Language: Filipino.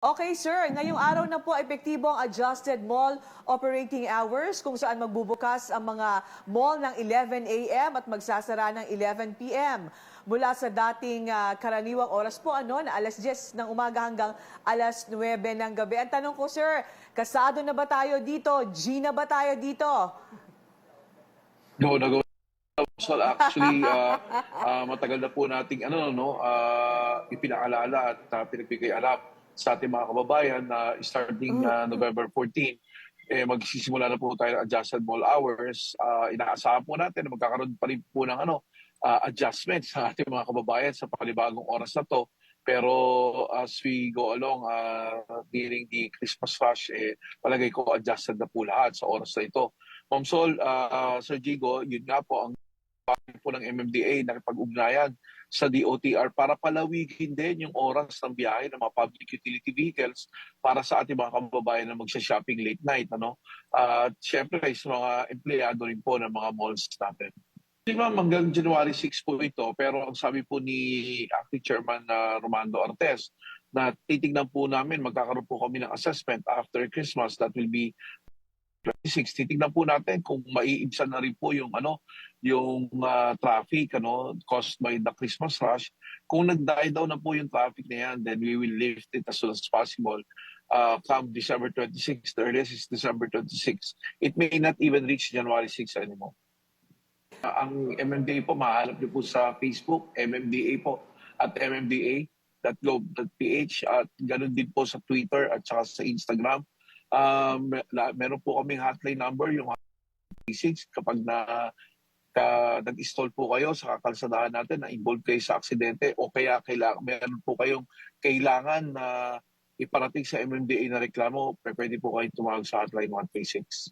Okay, sir. Ngayong araw na po, epektibo ang adjusted mall operating hours kung saan magbubukas ang mga mall ng 11 a.m. at magsasara ng 11 p.m. Mula sa dating ah, karaniwang oras po, ano, na alas 10 ng umaga hanggang alas 9 ng gabi. Ang tanong ko, sir, kasado na ba tayo dito? G na ba tayo dito? Go na go. So actually, uh, uh, matagal na po nating ano, no, uh, ipinaalala at uh, pinagbigay alam sa ating mga kababayan na starting uh, November 14, eh, magsisimula na po tayo ng adjusted mall hours. Uh, inaasahan po natin na magkakaroon pa rin po ng ano, uh, adjustments sa ating mga kababayan sa panibagong oras na to. Pero as we go along uh, during the Christmas rush, eh, palagay ko adjusted na po lahat sa oras na ito. Ma'am Sol, uh, Sir Jigo, yun nga po ang po ng MMDA na pag-ugnayan sa DOTR para palawigin din yung oras ng biyahe ng mga public utility vehicles para sa ating mga kababayan na magsha-shopping late night. Ano? At syempre sa mga empleyado rin po ng mga malls natin. Hindi ma'am, hanggang January 6 po ito, pero ang sabi po ni Acting Chairman na Romando Artes, na titignan po namin, magkakaroon po kami ng assessment after Christmas that will be 26. Titignan po natin kung maiibsan na rin po yung ano, yung ah, traffic ano caused by the Christmas rush. Kung nag-die down na po yung traffic na yan, then we will lift it as soon as possible. Uh, come December 26, the earliest is December 26. It may not even reach January 6 anymore. Ah, ang MMDA po, mahanap niyo po sa Facebook, MMDA po, at mmda.gov.ph at ganun din po sa Twitter at saka sa Instagram. Um, meron po kaming hotline number, yung 36 kapag na ka, nag-install po kayo sa kakalsadahan natin na involved kayo sa aksidente o kaya kailangan, meron po kayong kailangan na iparating sa MMDA na reklamo, pwede po kayong tumawag sa hotline 136.